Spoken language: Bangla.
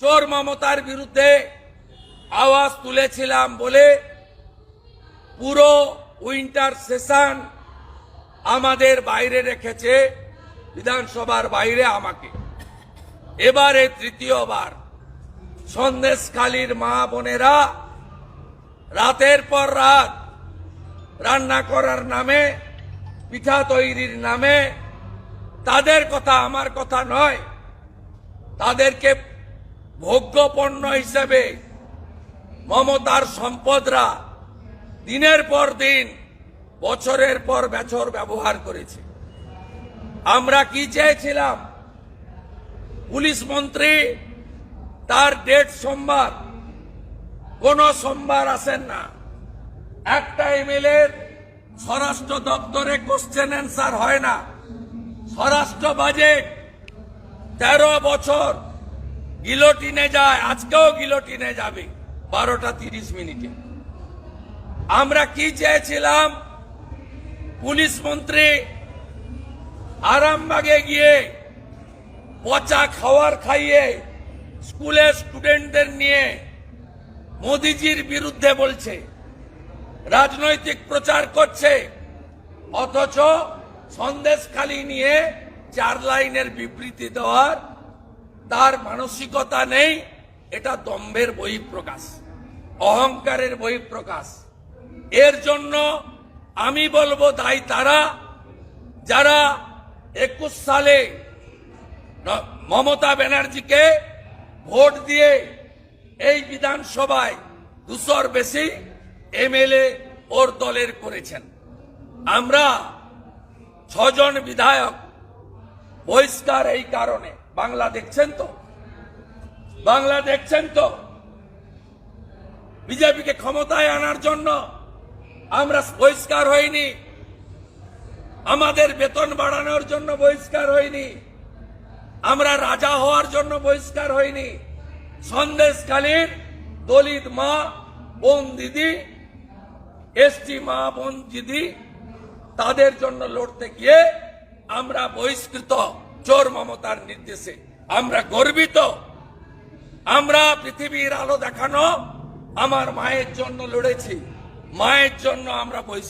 চোর মমতার বিরুদ্ধে আওয়াজ তুলেছিলাম বলে পুরো উইন্টার সেশন আমাদের বাইরে রেখেছে, বিধানসভার বাইরে আমাকে। এবারে তৃতীয়বার সন্দেশখালীর মা বোনেরা রাতের পর রাত রান্না করার নামে, পিঠা তৈরির নামে, তাদের কথা আমার কথা নয়, তাদেরকে ভোগ্য পণ্য হিসেবে মমতার সম্পদরা দিনের পর দিন, বছরের পর বছর ব্যবহার করেছে। আমরা কি চেয়েছিলাম? পুলিশ মন্ত্রী তার ডেট সোমবার, কোন সোমবার আসেন না। একটা এমএলএ স্বরাষ্ট্র দপ্তরে কোশ্চেন অ্যান্সার হয় না। স্বরাষ্ট্র বাজেট তেরো বছর গিলোটিনে যায়, আজকেও গিলোটিনে যাবে। বারোটা তিরিশ মিনিটে। আমরা কি চেয়েছিলাম? পুলিশ মন্ত্রী আরামবাগে গিয়ে পচা খাওয়ার খাইয়ে স্কুলের স্টুডেন্টদের নিয়ে মোদিজির বিরুদ্ধে বলছে, রাজনৈতিক প্রচার করছে, অথচ সন্দেশখালি নিয়ে চার লাইনের বিবৃতি দেওয়ার তার মানসিকতা নেই, এটা দম্ভের বহিঃপ্রকাশ, অহংকারের বহিঃপ্রকাশ। এর জন্য আমি বলব দায়ী তারা, যারা একুশ সালে মমতা ব্যানার্জিকে ভোট দিয়ে এই বিধানসভায় দুশোর বেশি এমএলএ ওর দলের করেছেন। আমরা ছজন বিধায়ক বহিষ্কার এই কারণে। বাংলা দেখছেন তো? বাংলা দেখছেন তো? বিজেপিকে ক্ষমতায় আনার জন্য আমরা বহিষ্কার হইনি। আমাদের বেতন বাড়ানোর জন্য বহিষ্কার হইনি। আমরা রাজা হওয়ার জন্য বহিষ্কার হইনি। সন্দেশকালীর দলিত মা, বোন দিদি, এসটি মা, বোন দিদি, তাদের জন্য লড়তে গিয়ে আমরা বহিষ্কৃত। চোর মমতার নির্দেশে। আমরা গর্বিত। আমরা পৃথিবীর আলো দেখানো। আমার মায়ের জন্য লড়েছি। মায়ের জন্য আমরা বহিষ্কৃত